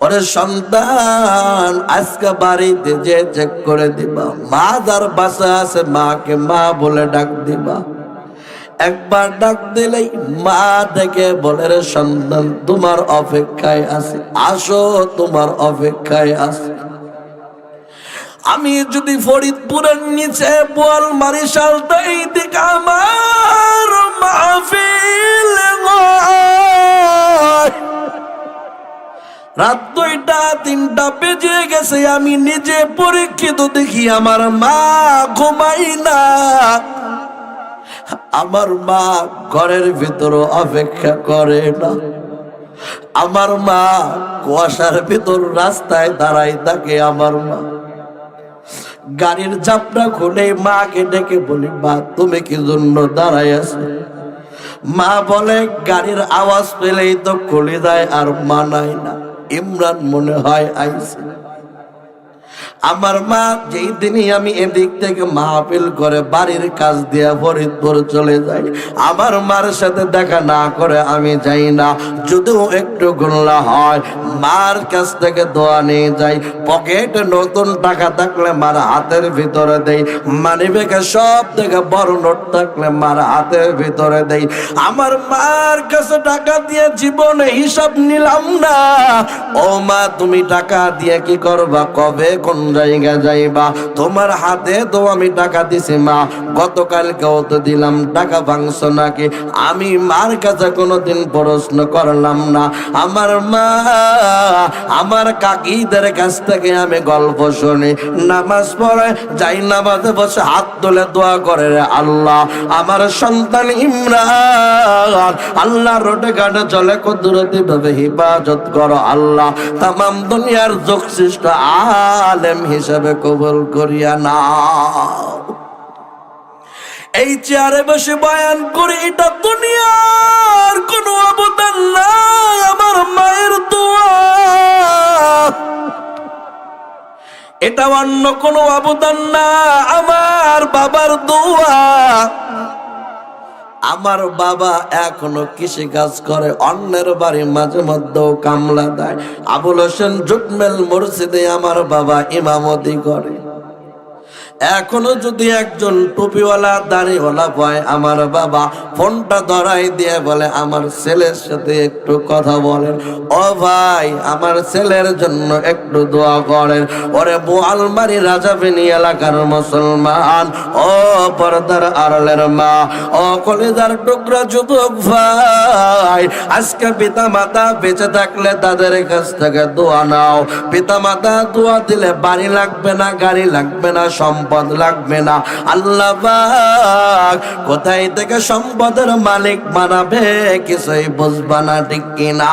ওরে সন্তান আজকে বাড়িতে যে চেক করে দিবা মা যার বাসা আছে, মাকে মা বলে ডাক দিবা একবার ডাক দিলেই মা ডেকে বলে, রে সন্তান, তোমার অপেক্ষায় আছে, আসো, তোমার অপেক্ষায় আছে আমি যদি ফরিদপুরের নিচে বোয়াল মারি সালটা এই দিকে আমার মাহফিল। রাত দুইটা, তিনটা বেজে গেছে, আমি নিজে পরীক্ষিত দেখি আমার মা ঘুমাই না। আমার মা ঘরের ভিতর অপেক্ষা করে না। আমার মা কুয়াশার ভিতর রাস্তায় দাঁড়াই থাকে আমার মা। গাড়ির চাপটা খুলে মাকে ডেকে বলি, মা, তুমি কি জন্য দাঁড়াই আছো? মা বলে, গাড়ির আওয়াজ পেলেই তো খুলে যায় আর মানায় না। ইমরান মনে হয় আইছে। আমার মা যেই দিনই আমি এদিক থেকে মাহফিল করে বাড়ির কাজ দিয়ে ফরিদপুর চলে যাই, আমার মার সাথে দেখা না করে আমি যাই না। যদিও একটু গুণলা হয়, মার কাছ থেকে দোয়া নিয়ে যাই। পকেটে নতুন টাকা থাকলে মার হাতের ভিতরে দেই। মানি ব্যাগে সব থেকে বড় নোট থাকলে মার হাতের ভিতরে দেই। আমার মার কাছে টাকা দিয়ে জীবনে হিসাব নিলাম না। ও মা, তুমি টাকা দিয়ে কি করবা? কবে কোন জায়গা যাইবা। তোমার হাতে তো আমি টাকা দিছি, মা। গতকালকেও তো দিলাম টাকা ভাঙছো নাকি? আমি মার কাছে কোনোদিন প্রশ্ন করলাম না। আমার মা, আমার কাকিদের কাছ থেকে আমি গল্প শুনি। নামাজ পড়ে যাই, নামাজে বসে হাত তুলে দোয়া করে রে আল্লাহ। আমার সন্তান ইমরান আল্লাহ রোডে ঘাটে চলে, কুদরতি ভাবে হিফাজত করো আল্লাহ। তামাম দুনিয়ার যোগসৃষ্ট আলেম হিসেবে কবুল করিয়া না এই চেয়ারে বসে বয়ান করে, এটা দুনিয়ার কোনো অবদান নাই, আমার মায়ের এটা অন্য কোনো অবদান না, আমার বাবার দোয়া। আমার বাবা এখনও কৃষি কাজ করে, অন্যের বাড়ি মাঝে মধ্যেও কামলা দেয়। আবুল হোসেন জুটমেল মসজিদে আমার বাবা ইমামতি করে। এখনও যদি একজন টুপিওয়ালা, দাড়িওয়ালা পায় আমার বাবা ফোনটা ধরাই দিয়ে বলে, আমার ছেলের সাথে একটু কথা বলেন। ও ভাই, আমার ছেলের জন্য একটু দোয়া করেন। ওরে বোয়ালমারি রাজাবিনী এলাকার মুসলমান। ও পর্দার আড়লের মা। ও কলেজার টুকরা যুবক ভাই, আজকে পিতা মাতা বেঁচে থাকলে তাদের কাছ থেকে দোয়া নাও। পিতা মাতা দোয়া দিলে বাড়ি লাগবে না, গাড়ি লাগবে না, সম্পদ লাগবে না। আল্লাহ কোথায় থেকে সম্পদের মালিক বানাবে কিছুই বুঝবানা ঠিক কিনা?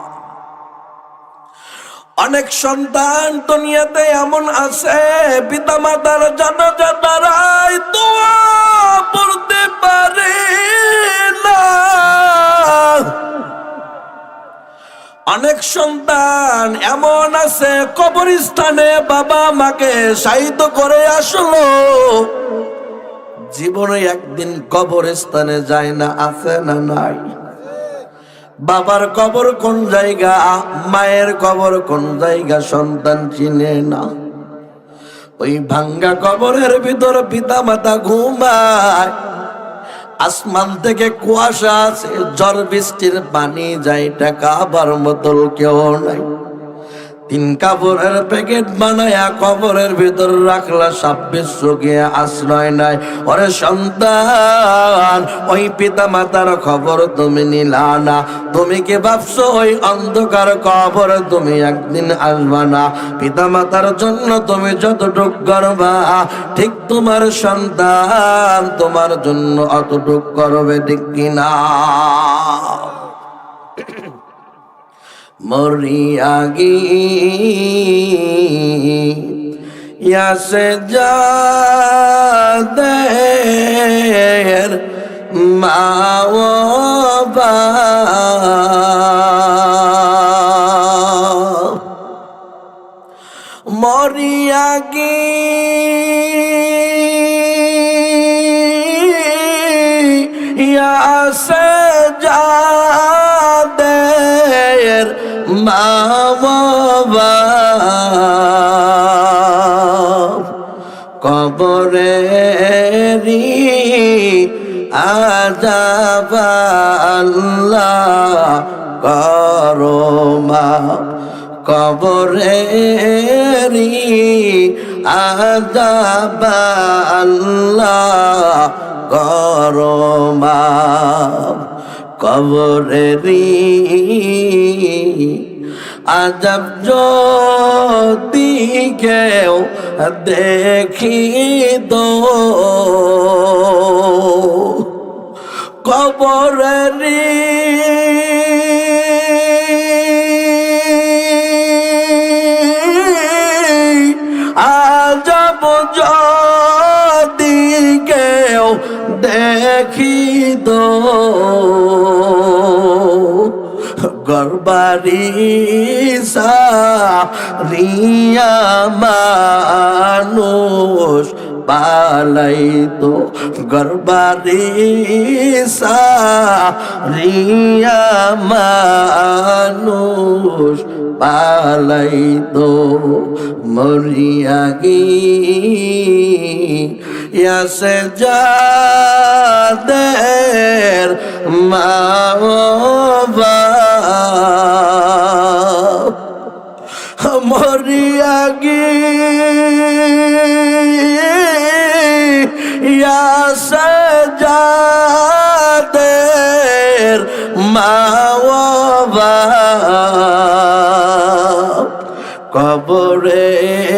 অনেক সন্তান দুনিয়াতে এমন আছে পিতা মাতার জানাজা দ্বারাই দোয়া পড়তে পারে অনেক সন্তান এমন আছে, কবরস্থানে বাবা মাকে সাহিত্য করে আসলো। জীবনে একদিন কবরস্থানে যায় না, আছে না নাই? বাবার কবর কোন জায়গা? মায়ের কবর কোন জায়গা? সন্তান চিনে না। ওই ভাঙ্গা কবরের ভিতর পিতা মাতা ঘুমায়। আসমান থেকে কুয়াশা আছে, ঝড় বৃষ্টির পানি যায়, টাকা আবার মতল কেউ নাই। তিন কাপড়ের প্যাকেট বানায়া কবরের ভিতর রাখলা ছাব্বিশ গিয়ে আশ্রয় নাই। ওরে সন্তান! ওই পিতা মাতার খবর তুমি নিলা না। তুমি কি ভাবছ ওই অন্ধকার কবর তুমি একদিন আসবা না। পিতা মাতার জন্য তুমি যতটুক করবা, ঠিক তোমার সন্তান তোমার জন্য অতটুক করবে, ঠিক কিনা? মরিয়াগি ইয়াসে যা যাদের মা বাবা কবরেরি আজাব আল্লাহ করো মা কবরেরি আজাব আল্লাহ করো মা কবরেরি আজব যদি কেউ দেখি দো কবরেরি আজব যদি মানুষ পালাইতো গরবারি রিয়া মানুষ পালাইতো মরিয়া গিয়াছে যাদের মা মরিয়া গিয়াছে যাদের মা বাপ কবরেরি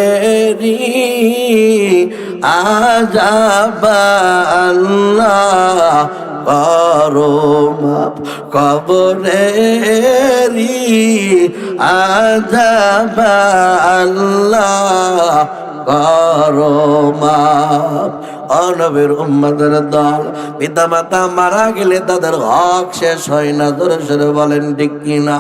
আজাব করো মাপ কবরেরি আজাব আল্লাহ। করো মাপ। অনবের উম্মাদের দল পিতা মাতা মারা গেলে তাদের হক শেষ হয় না ধরে বলেন ঠিক কিনা?